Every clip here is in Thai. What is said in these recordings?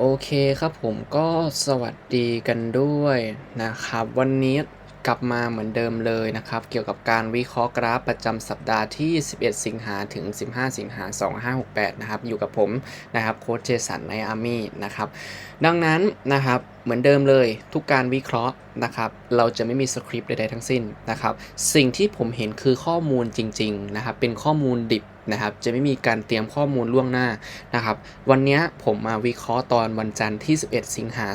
โอเคครับผมก็สวัสดีกันด้วยนะครับ วันนี้กลับมาเหมือนเดิมเลยนะครับ เกี่ยวกับการวิเคราะห์กราฟประจำสัปดาห์ที่ 11 สิงหาถึง 15 สิงหา 2568 นะครับ อยู่กับผมนะครับโค้ชเจสันในอาร์มี่นะครับ ดังนั้นนะครับ เหมือนเดิมเลยทุกการวิเคราะห์นะครับเราจะไม่มีสคริปต์ใดๆทั้งสิ้นนะครับสิ่งที่ผมเห็นคือข้อมูลจริงๆนะครับเป็นข้อมูลดิบนะครับจะไม่มีการเตรียมข้อมูลล่วงหน้านะครับวันนี้ผมมาวิเคราะห์ตอนวันจันทร์ที่ 11 สิงหา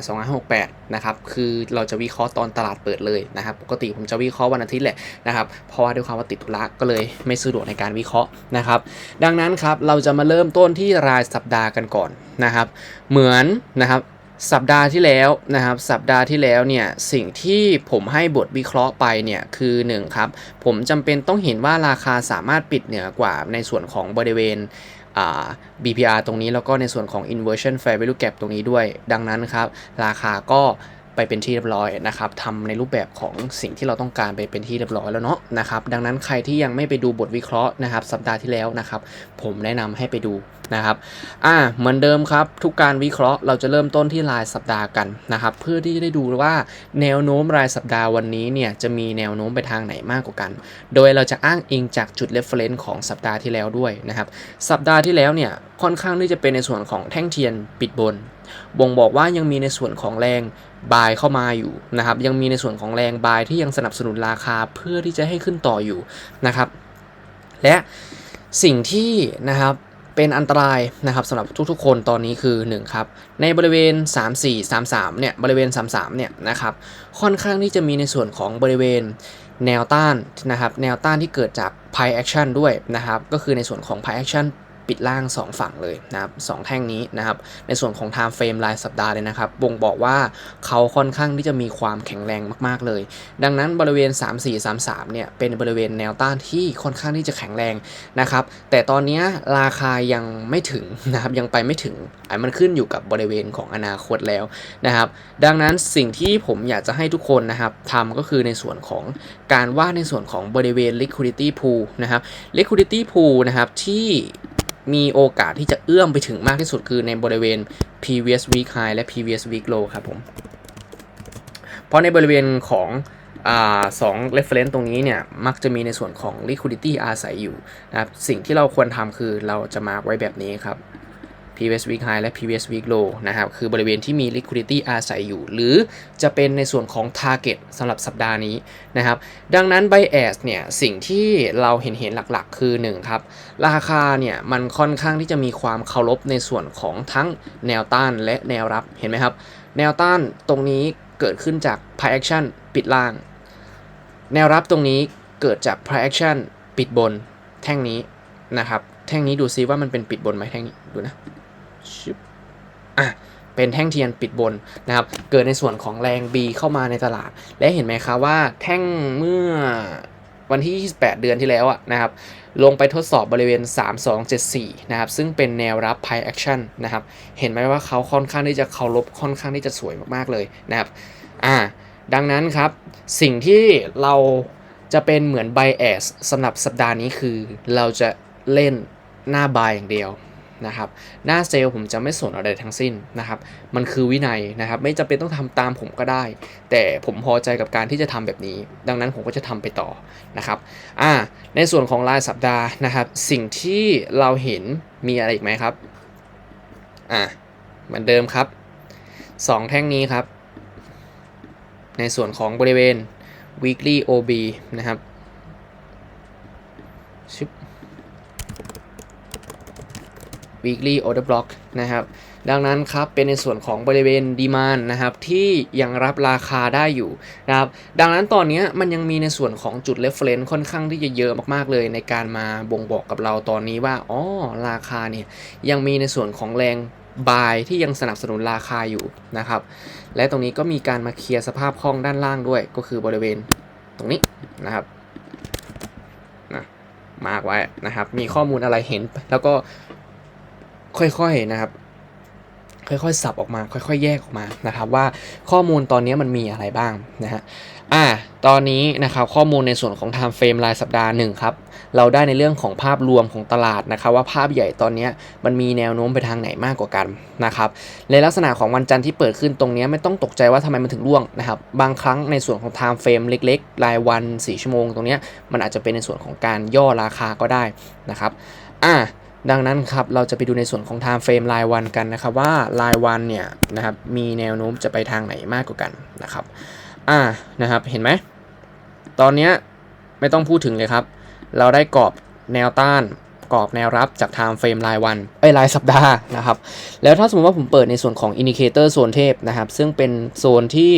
2568นะครับคือเราจะวิเคราะห์ตอนตลาดเปิดเลยนะครับปกติผมจะวิเคราะห์วันอาทิตย์แหละนะครับเพราะว่าด้วยความว่าติดธุระก็เลยไม่สะดวกในการวิเคราะห์นะครับดังนั้นครับเราจะมาเริ่มต้นที่รายสัปดาห์กันก่อนนะครับเหมือนนะครับ สัปดาห์ที่แล้วนะครับ สัปดาห์ที่แล้วเนี่ยสิ่งที่ผมให้บทวิเคราะห์ไปเนี่ยคือ1ครับผมจำเป็นต้องเห็นว่าราคาสามารถปิดเหนือกว่าในส่วนของบริเวณอ่า BPR ตรงนี้แล้วก็ในส่วนของ inversion fair value gap ตรงนี้ด้วย ดังนั้นครับ ราคาก็ ไปเป็นที่เรียบร้อยนะครับทำในรูปแบบของสิ่งที่เราต้องการไปเป็นที่เรียบร้อยแล้วเนาะนะครับ ดังนั้นใครที่ยังไม่ไปดูบทวิเคราะห์นะครับ สัปดาห์ที่แล้วนะครับ ผมแนะนำให้ไปดูนะครับ อ่า เหมือนเดิมครับ ทุกการวิเคราะห์เราจะเริ่มต้นที่รายสัปดาห์กันนะครับ เพื่อที่จะได้ดูว่าแนวโน้มรายสัปดาห์วันนี้เนี่ยจะมีแนวโน้มไปทางไหนมากกว่ากัน โดยเราจะอ้างอิงจากจุด reference ของสัปดาห์ที่แล้วด้วยนะครับ สัปดาห์ที่แล้วเนี่ยค่อนข้างที่จะเป็นในส่วนของแท่งเทียนปิดบน บ่งบอกว่ายังมีในส่วนของแรง บายเข้ามาอยู่นะครับ ยังมีในส่วนของแรงบายที่ยังสนับสนุนราคาเพื่อที่จะให้ขึ้นต่ออยู่นะครับ และสิ่งที่นะครับเป็นอันตรายนะครับสำหรับทุกๆ คนตอนนี้คือ1ครับในบริเวณ 3 4 3 3เนี่ยบริเวณ 33เนี่ยนะครับค่อนข้างที่จะมีในส่วนของบริเวณแนวต้านนะครับแนวต้านที่เกิดจาก Pie Action ด้วยนะครับก็คือในส่วนของ Pie Action ปิดล่าง 2 ฝั่งเลยนะครับสแท่งนี้นะครับ ในส่วนของ time frame รายสัปดาห์เลยนะครับ บ่งบอกว่าเขาค่อนข้างที่จะมีความแข็งแรงมากๆเลย ดังนั้นบริเวณ 3 4 3 3 เนี่ย เป็นบริเวณแนวต้านที่ค่อนข้างที่จะแข็งแรงนะครับ แต่ตอนนี้ราคายังไม่ถึงนะครับ ยังไปไม่ถึงอันมันขึ้นอยู่กับบริเวณของอนาคตแล้วนะครับ ดังนั้นสิ่งที่ผมอยากจะให้ทุกคนนะครับทำก็คือในส่วนของการวาดในส่วนของบริเวณ liquidity pool นะครับ liquidity pool นะครับที่ มีโอกาสที่จะเอื้อมไปถึงมากที่สุดคือในบริเวณ previous week high และ previous week low ครับผม เพราะในบริเวณของอสอง reference ตรงนี้เนี่ย มักจะมีในส่วนของ liquidity อาศัยอยู่นะครับ สิ่งที่เราควรทำคือเราจะมาร์กไว้แบบนี้ครับ previous week high และ previous week low นะครับ คือบริเวณที่มี liquidity อาศัยอยู่ หรือจะเป็นในส่วนของ target สำหรับสัปดาห์นี้นะครับ ดังนั้น bias เนี่ย สิ่งที่เราเห็นเห็นหลักๆ คือ 1 ครับ ราคาเนี่ย มันค่อนข้างที่จะมีความเคารพในส่วนของทั้งแนวต้านและแนวรับ เห็นไหมครับ แนวต้านตรงนี้เกิดขึ้นจาก price action ปิดล่าง แนวรับตรงนี้เกิดจาก price action ปิดบนแท่งนี้นะครับ แท่งนี้ดูซิว่ามันเป็นปิดบนไหมแท่งนี้ดูนะ ชึบอะเป็นแท่งเทียนปิดบนนะครับ เกิดในส่วนของแรง B เข้ามาในตลาด และเห็นไหมคะว่าแท่งเมื่อวันที่ 28 เดือนที่แล้วนะครับ ลงไปทดสอบบริเวณ 3274 นะครับ ซึ่งเป็นแนวรับ p i Action นะครับ เห็นไหมว่าเขาค่อนข้างที่จะเคารพค่อนข้างที่จะสวยมากๆเลยนะครับ อ่า ดังนั้นครับ สิ่งที่เราจะเป็นเหมือน bias สำหรับสัปดาห์นี้คือ เราจะเล่นหน้า buy อย่างเดียว นะครับหน้าเซลล์ผมจะไม่สนอะไรทั้งสิ้นนะครับมันคือวินัยนะครับไม่จำเป็นต้องทำตามผมก็ได้ แต่ผมพอใจกับการที่จะทำแบบนี้ ดังนั้นผมก็จะทำไปต่อนะครับอ่าในส่วนของรายสัปดาห์นะครับ สิ่งที่เราเห็นมีอะไรอีกไหมครับอ่าเหมือนเดิมครับ 2 แท่งนี้ครับ ในส่วนของบริเวณ weekly OB นะครับชึบ weekly order block นะครับดังนั้นครับเป็นในส่วนของบริเวณดีมานนะครับที่ยังรับราคาได้อยู่นะครับดังนั้นตอนนี้มันยังมีในส่วนของจุด reference ค่อนข้างที่จะเยอะมากๆเลยในการมาบ่งบอกกับเราตอนนี้ว่าอ๋อราคาเนี่ยยังมีในส่วนของแรงบายที่ยังสนับสนุนราคาอยู่นะครับ และตรงนี้ก็มีการมาเคลียร์สภาพคล่องด้านล่างด้วย ก็คือบริเวณตรงนี้นะครับนะมากไว้นะครับ มีข้อมูลอะไรเห็นแล้วก็ ค่อยๆนะครับ ค่อยๆสับออกมา ค่อยๆ แยกออกมานะครับ ว่าข้อมูลตอนนี้มันมีอะไรบ้างนะฮะอ่าตอนนี้นะครับข้อมูลในส่วนของ time frame รายสัปดาห์หนึ่งครับ เราได้ในเรื่องของภาพรวมของตลาดนะครับ ว่าภาพใหญ่ตอนนี้มันมีแนวโน้มไปทางไหนมากกว่ากันนะครับในลักษณะของวันจันทร์ที่เปิดขึ้นตรงนี้ไม่ต้องตกใจว่าทำไมมันถึงร่วงนะครับ บางครั้งในส่วนของ time frame เล็ก ๆ รายวัน 4 ชั่วโมง ตรงนี้มันอาจจะเป็นในส่วนของการย่อราคาก็ได้นะครับอะ ดังนั้นครับเราจะไปดูในส่วนของ time frame รายวันกันนะครับว่ารายวันเนี่ยนะครับมีแนวโน้มจะไปทางไหนมากกว่ากันนะครับอ่านะครับเห็นไหมตอนนี้ไม่ต้องพูดถึงเลยครับ เราได้กรอบแนวต้านกรอบแนวรับจาก time frame รายวันไอ้รายสัปดาห์นะครับแล้วถ้าสมมติว่าผมเปิดในส่วนของ indicator โซนเทพนะครับซึ่งเป็นโซนที่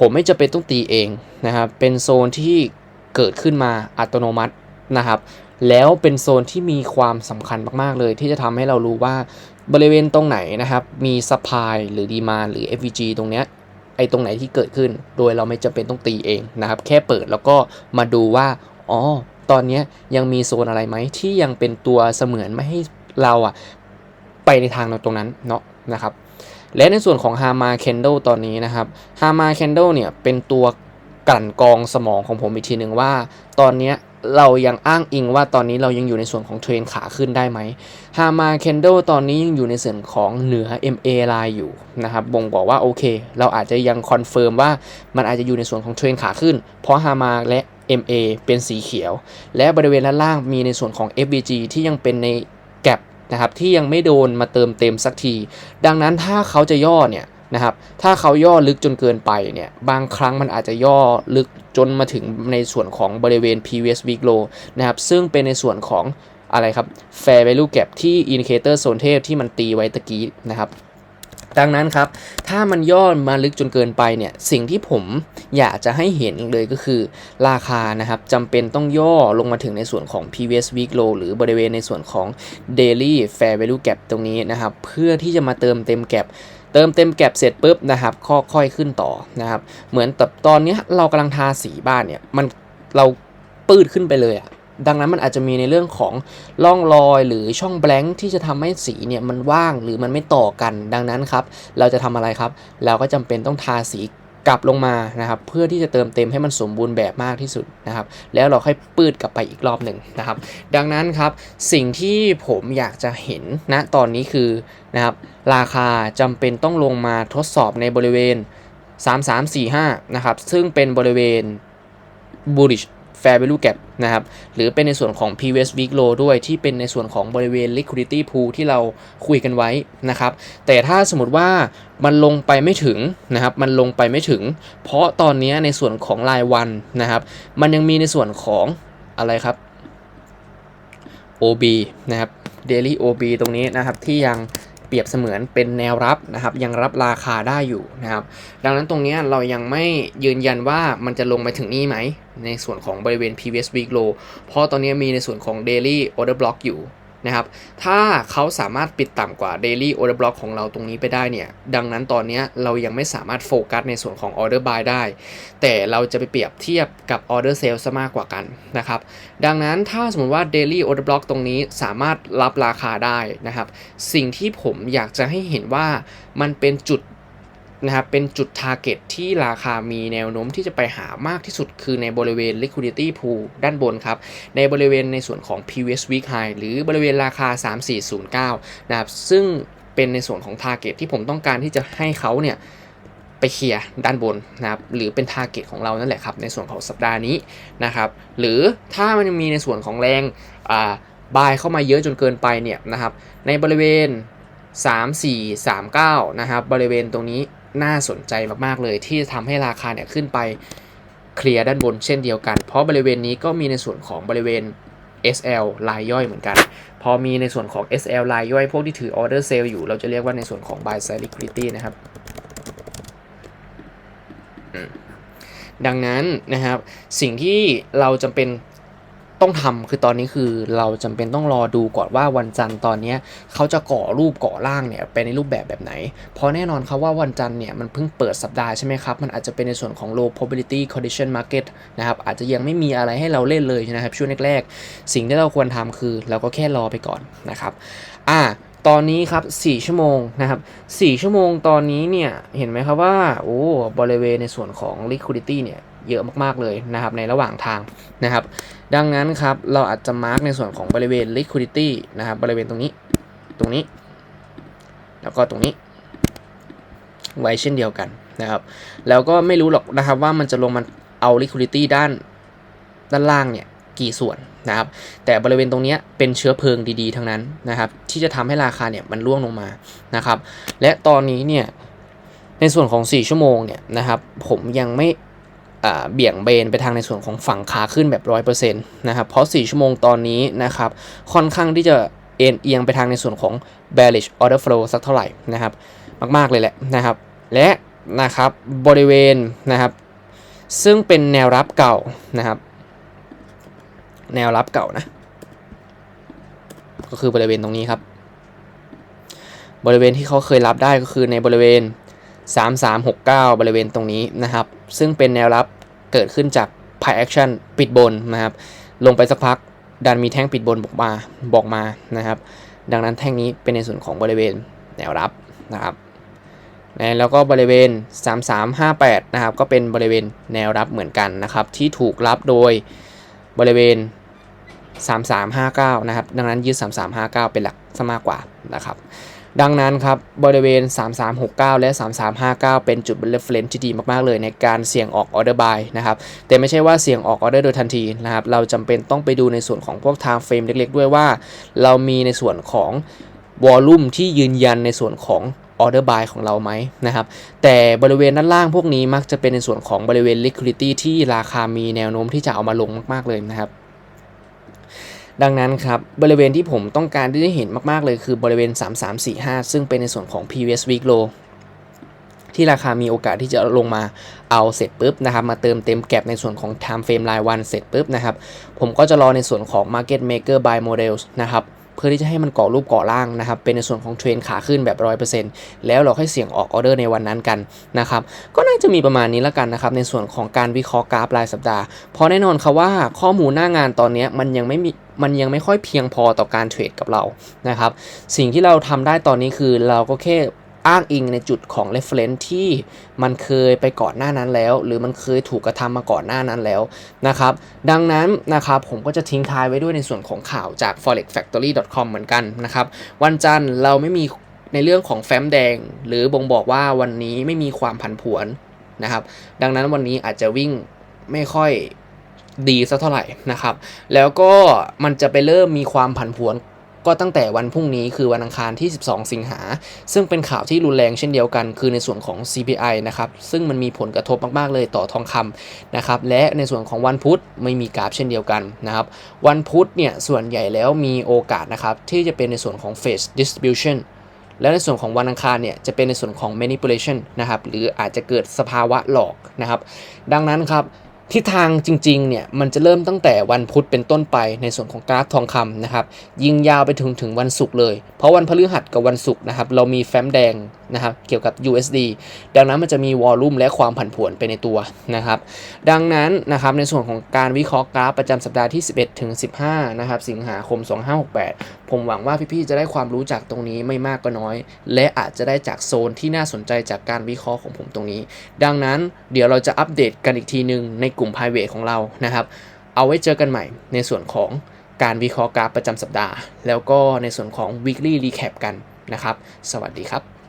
ผมไม่จะเป็นต้องตีเองนะครับเป็นโซนที่เกิดขึ้นมาอัตโนมัตินะครับ แล้วเป็นโซนที่มีความสำคัญมากๆเลย ที่จะทำให้เรารู้ว่าบริเวณตรงไหนนะครับ มี supply หรือ demand หรือ FVG ตรงเนี้ยไอ้ตรงไหนที่เกิดขึ้น โดยเราไม่จำเป็นต้องตีเองนะครับ แค่เปิดแล้วก็มาดูว่าอ๋อตอนนี้ยังมีโซนอะไรไหมที่ยังเป็นตัวเสมือนไม่ให้เราอะไปในทางตรงนั้นเนาะนะครับและในส่วนของ Hama Candle ตอนนี้นะครับ Hama Candle เนี่ยเป็นตัวกลั่นกองสมองของผมอีกทีหนึ่งว่า ตอนเนี้ย เรายังอ้างอิงว่าตอนนี้เรายังอยู่ในส่วนของเทรนขาขึ้นได้ไหมฮามาเคนโดตอนนี้ยังอยู่ในส่วนของเหนือ MA line อยู่นะครับบ่งบอกว่าโอเค เราอาจจะยังคอนเฟิร์มว่ามันอาจจะอยู่ในส่วนของเทรนขาขึ้น เพราะฮามาและ MA เป็นสีเขียว และบริเวณด้านล่างมีในส่วนของ FBG ที่ยังเป็นในแกลบนะครับที่ยังไม่โดนมาเติมเต็มสักที ดังนั้นถ้าเขาจะย่อเนี่ยนะครับถ้าเขาย่อลึกจนเกินไปเนี่ยบางครั้งมันอาจจะย่อลึก จนมาถึงในส่วนของบริเวณ previous week low นะครับ ซึ่งเป็นในส่วนของอะไรครับ fair value gap ที่ indicator โซนเทพที่มันตีไว้ตะกี้นะครับดังนั้นครับ ถ้ามันย่อมาลึกจนเกินไปเนี่ย สิ่งที่ผมอยากจะให้เห็นเลยก็คือราคานะครับจำเป็นต้องย่อลงมาถึงในส่วนของ previous week low หรือบริเวณในส่วนของ daily fair value gap ตรงนี้นะครับ เพื่อที่จะมาเติมเต็มแก p เติมเต็มแก็บเสร็จปุ๊บนะครับค่อยขึ้นต่อนะครับ เหมือนแต่ตอนนี้เรากำลังทาสีบ้านเนี่ยมันเราปืดขึ้นไปเลยอะดังนั้นมันอาจจะมีในเรื่องของร่องรอยหรือช่องแบงค์ที่จะทำให้สีเนี่ยมันว่างหรือมันไม่ต่อกัน ดังนั้นครับ เราจะทำอะไรครับ เราก็จำเป็นต้องทาสี กลับลงมานะครับ เพื่อที่จะเติมเต็มให้มันสมบูรณ์แบบมากที่สุดนะครับ แล้วเราค่อยปืดกลับไปอีกรอบหนึ่งนะครับ ดังนั้นครับสิ่งที่ผมอยากจะเห็นณตอนนี้คือนะครับราคาจำเป็นต้องลงมาทดสอบในบริเวณ 3345 นะครับ ซึ่งเป็นบริเวณ bullish fair value gap นะครับหรือเป็นในส่วนของ previous week low ด้วยที่เป็นในส่วนของบริเวณ liquidity pool ที่เราคุยกันไว้นะครับแต่ถ้าสมมติว่ามันลงไปไม่ถึงนะครับมันลงไปไม่ถึง เพราะตอนนี้ในส่วนของรายวันนะครับมันยังมีในส่วนของอะไรครับ OB นะครับ daily OB ตรงนี้นะครับที่ยังเปรียบเสมือนเป็นแนวรับนะครับยังรับราคาได้อยู่นะครับดังนั้นตรงนี้เรายังไม่ยืนยันว่ามันจะลงไปถึงนี่ไหม ในส่วนของบริเวณ previous week low เพราะตอนนี้มีในส่วนของ daily order block อยู่นะครับ ถ้าเขาสามารถปิดต่ำกว่า daily order block ของเราตรงนี้ไปได้เนี่ย ดังนั้นตอนนี้เรายังไม่สามารถโฟกัสในส่วนของ order buy ได้ แต่เราจะไปเปรียบเทียบกับ order sell ซะมากกว่ากันนะครับ ดังนั้นถ้าสมมติว่า daily order block ตรงนี้สามารถรับราคาได้นะครับ สิ่งที่ผมอยากจะให้เห็นว่ามันเป็นจุด นะครับเป็นจุด target ที่ราคามีแนวโน้มที่จะไปหามากที่สุดคือในบริเวณ liquidity pool ด้านบนครับ ในบริเวณในส่วนของ previous week high หรือบริเวณราคา 3409 นะครับ ซึ่งเป็นในส่วนของ target ที่ผมต้องการที่จะให้เขาเนี่ยไปเคลียร์ด้านบนนะครับหรือเป็น target ของเรานั่นแหละครับในส่วนของสัปดาห์นี้นะครับหรือถ้ามันมีในส่วนของแรงอ่าบายเข้ามาเยอะจนเกินไปเนี่ยนะครับในบริเวณ 3 4 3 9 นะครับบริเวณตรงนี้ น่าสนใจมากๆเลย ที่จะทำให้ราคาเนี่ยขึ้นไปเคลียร์ด้านบนเช่นเดียวกัน เพราะบริเวณนี้ก็มีในส่วนของบริเวณ SL รายย่อยเหมือนกัน พอมีในส่วนของ SL รายย่อย พวกที่ถือ order sale อยู่ เราจะเรียกว่าในส่วนของ buy side liquidity นะครับ ดังนั้นนะครับ สิ่งที่เราจำเป็น ต้องทำคือตอนนี้คือเราจำเป็นต้องรอดูก่อนว่าวันจันทร์ตอนนี้เขาจะก่อรูปก่อร่างเนี่ยไปในรูปแบบแบบไหน เพราะแน่นอนครับว่าวันจันทร์เนี่ยมันเพิ่งเปิดสัปดาห์ใช่ไหมครับ มันอาจจะเป็นในส่วนของ low probability condition market นะครับอาจจะยังไม่มีอะไรให้เราเล่นเลยนะครับช่วงแรกๆ สิ่งที่เราควรทำคือเราก็แค่รอไปก่อนนะครับอ่าตอนนี้ครับ 4 ชั่วโมงนะครับ 4 ชั่วโมงตอนนี้เนี่ย เห็นไหมครับว่า โอ้ บริเวณในส่วนของ liquidity เนี่ย เยอะมาก ๆ เลยนะครับ ในระหว่างทางนะครับ ดังนั้นครับ เราอาจจะมาร์กในส่วนของบริเวณ liquidity นะครับ บริเวณตรงนี้ ตรงนี้ แล้วก็ตรงนี้ ไว้เช่นเดียวกันนะครับ แล้วก็ไม่รู้หรอกนะครับว่ามันจะลงมาเอา liquidity ด้านด้านล่างเนี่ยกี่ส่วนนะครับ แต่บริเวณตรงนี้เป็นเชื้อเพลิงดีๆ ทั้งนั้นนะครับ ที่จะทำให้ราคาเนี่ยมันร่วงลงมานะครับ และตอนนี้เนี่ยในส่วนของ 4 ชั่วโมงเนี่ยนะครับ ผมยังไม่ เบี่ยงเบนไปทางในส่วนของฝั่งขาขึ้นแบบ100%นะครับ เพราะ 4 ชั่วโมงตอนนี้นะครับ ค่อนข้างที่จะเอ็นเอียงไปทางในส่วนของ bearish order flow สักเท่าไหร่นะครับ มาก ๆ เลยแหละนะครับ และนะครับบริเวณนะครับ ซึ่งเป็นแนวรับเก่านะครับ แนวรับเก่านะ ก็คือบริเวณตรงนี้ครับ บริเวณที่เขาเคยรับได้ก็คือในบริเวณ 3369 บริเวณตรงนี้นะครับ ซึ่งเป็นแนวรับเกิดขึ้นจาก Pie Action ปิดบนนะครับ ลงไปสักพักดันมีแท่งปิดบนบอกมาบอกมานะครับ ดังนั้นแท่งนี้เป็นในส่วนของบริเวณแนวรับนะครับนแล้วก็บริเวณ 3358 นะครับ ก็เป็นบริเวณแนวรับเหมือนกันนะครับ ที่ถูกรับโดยบริเวณ 3359 นะครับ ดังนั้นยืด3359 เป็นหลักซะมากกว่านะครับ ดังนั้นครับบริเวณ 3369 และ 3359 เป็นจุด reference ที่ดีมากๆเลยในการเสี่ยงออก order buy นะครับแต่ไม่ใช่ว่าเสี่ยงออก order โดยทันทีนะครับเราจำเป็นต้องไปดูในส่วนของพวก time frame เล็กๆ ด้วยว่า เรามีในส่วนของ volume ที่ยืนยันในส่วนของ order buy ของเราไหมนะครับ แต่บริเวณด้านล่างพวกนี้มักจะเป็นในส่วนของบริเวณ liquidity ที่ราคามีแนวโน้มที่จะเอามาลงมาก ๆ เลยนะครับ ดังนั้นครับบริเวณที่ผมต้องการที่จะเห็นมากๆเลยคือบริเวณ 3345 ซึ่งเป็นในส่วนของ previous week low ที่ราคามีโอกาสที่จะลงมาเอาเสร็จปุ๊บนะครับมาเติมเต็มแก็บในส่วนของ time frame รายวันเสร็จปุ๊บนะครับผมก็จะรอในส่วนของ market maker buy models นะครับ เพื่อที่จะให้มันเกาะรูปเกาะร่างนะครับ เป็นในส่วนของเทรนขาขึ้นแบบ 100%แล้วเราค่อยเสี่ยงออกออเดอร์ในวันนั้นกันนะครับ ก็น่าจะมีประมาณนี้ละกันนะครับ ในส่วนของการวิเคราะห์กราฟรายสัปดาห์ เพราะแน่นอนครับว่าข้อมูลหน้างานตอนนี้มันยังไม่มีมันยังไม่ค่อยเพียงพอต่อการเทรดกับเรานะครับ สิ่งที่เราทำได้ตอนนี้คือเราก็แค่ อ้างอิงในจุดของ reference ที่มันเคยไปก่อนหน้านั้นแล้ว หรือมันเคยถูกกระทำมาก่อนหน้านั้นแล้วนะครับดังนั้นนะครับผมก็จะทิ้งท้ายไว้ด้วยในส่วนของข่าวจาก forexfactory.com เหมือนกันนะครับวันจันทร์เราไม่มีในเรื่องของแฟ้มแดง หรือบ่งบอกว่าวันนี้ไม่มีความผันผวนนะครับดังนั้นวันนี้อาจจะวิ่งไม่ค่อยดีสักเท่าไหร่นะครับ แล้วก็มันจะไปเริ่มมีความผันผวน ก็ตั้งแต่วันพรุ่งนี้คือวันอังคารที่ 12 สิงหา ซึ่งเป็นข่าวที่รุนแรงเช่นเดียวกัน คือในส่วนของ CPI นะครับ ซึ่งมันมีผลกระทบมาก ๆ เลยต่อทองคำนะครับ และในส่วนของวันพุธไม่มีกราฟเช่นเดียวกันนะครับ วันพุธเนี่ยส่วนใหญ่แล้วมีโอกาสนะครับที่จะเป็นในส่วนของ phase distribution และในส่วนของวันอังคารเนี่ยจะเป็นในส่วนของ manipulation นะครับ หรืออาจจะเกิดสภาวะหลอกนะครับ ดังนั้นครับ ทิศทางจริงๆเนี่ยมันจะเริ่มตั้งแต่วันพุธเป็นต้นไปในส่วนของกราฟทองคำนะครับยิงยาวไปถึงถึงวันศุกร์เลย เพราะวันพฤหัสกับวันศุกร์นะครับเรามีแฟ้มแดงนะครับเกี่ยวกับ USD ดังนั้นมันจะมีวอลลุ่มและความผันผวนไปในตัวนะครับดังนั้นนะครับในส่วนของการวิเคราะห์กราฟประจำสัปดาห์ที่ 11ถึง15นะครับสิงหาคม 2568 ผมหวังว่าพี่ๆจะได้ความรู้จากตรงนี้ไม่มากก็น้อย และอาจจะได้จากโซนที่น่าสนใจจากการวิเคราะห์ของผมตรงนี้ ดังนั้นเดี๋ยวเราจะอัปเดตกันอีกทีหนึ่งในกลุ่ม private ของเรานะครับ เอาไว้เจอกันใหม่ในส่วนของการวิเคราะห์กราฟประจำสัปดาห์ แล้วก็ในส่วนของ weekly recap กันนะครับ สวัสดีครับ